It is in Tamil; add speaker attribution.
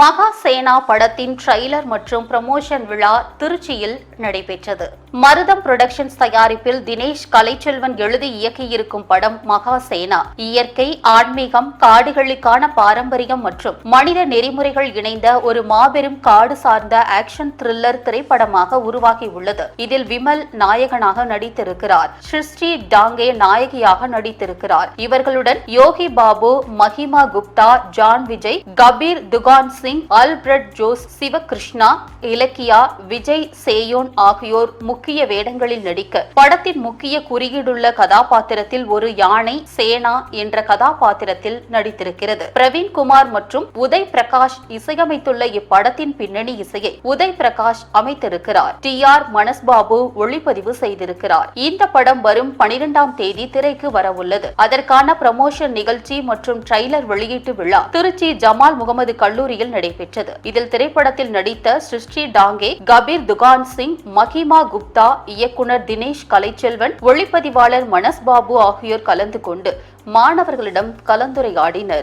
Speaker 1: மகா சேனா படத்தின் ட்ரெய்லர் மற்றும் ப்ரமோஷன் விழா திருச்சியில் நடைபெற்றது. மருதம் புரொடக்ஷன்ஸ் தயாரிப்பில் தினேஷ் கலைச்செல்வன் எழுதி இயக்கியிருக்கும் படம் மகா சேனா இயற்கை ஆன்மீகம் காடுகளுக்கான பாரம்பரியம் மற்றும் மனித நெறிமுறைகள் இணைந்த ஒரு மாபெரும் காடு சார்ந்த ஆக்ஷன் த்ரில்லர் திரைப்படமாக உருவாகியுள்ளது. இதில் விமல் நாயகனாக நடித்திருக்கிறார். சிருஷ்டி டாங்கே நாயகியாக நடித்திருக்கிறார். இவர்களுடன் Yogi Babu Mahima Gupta John Vijay Kabir Duhan Singh Alfred Jose Sivakrishna Ilakkiya Vijay Seyon ஆகியோர் முக்கிய வேடங்களில் நடிக்க படத்தின் முக்கிய குறியீடுள்ள கதாபாத்திரத்தில் ஒரு யானை சேனா என்ற கதாபாத்திரத்தில் நடித்திருக்கிறது. பிரவீன் குமார் மற்றும் உதய் பிரகாஷ் இசையமைத்துள்ள இப்படத்தின் பின்னணி இசையை உதய் பிரகாஷ் அமைத்திருக்கிறார். டி ஆர் மனஸ்பாபு ஒளிப்பதிவு செய்திருக்கிறார். இந்த படம் வரும் பனிரெண்டாம் தேதி திரைக்கு வரவுள்ளது. அதற்கான ப்ரமோஷன் நிகழ்ச்சி மற்றும் ட்ரெய்லர் வெளியீட்டு விழா திருச்சி ஜமால் முகமது கல்லூரியில் நடைபெற்றது. இதில் திரைப்படத்தில் நடித்த சிருஷ்டி டாங்கே கபீர் துகான் சிங் மஹிமா குப்தா இயக்குனர் தினேஷ் கலைச்செல்வன் ஒளிப்பதிவாளர் மனஸ் பாபு ஆகியோர் கலந்து கொண்டு மாணவர்களிடம் கலந்துரையாடினர்.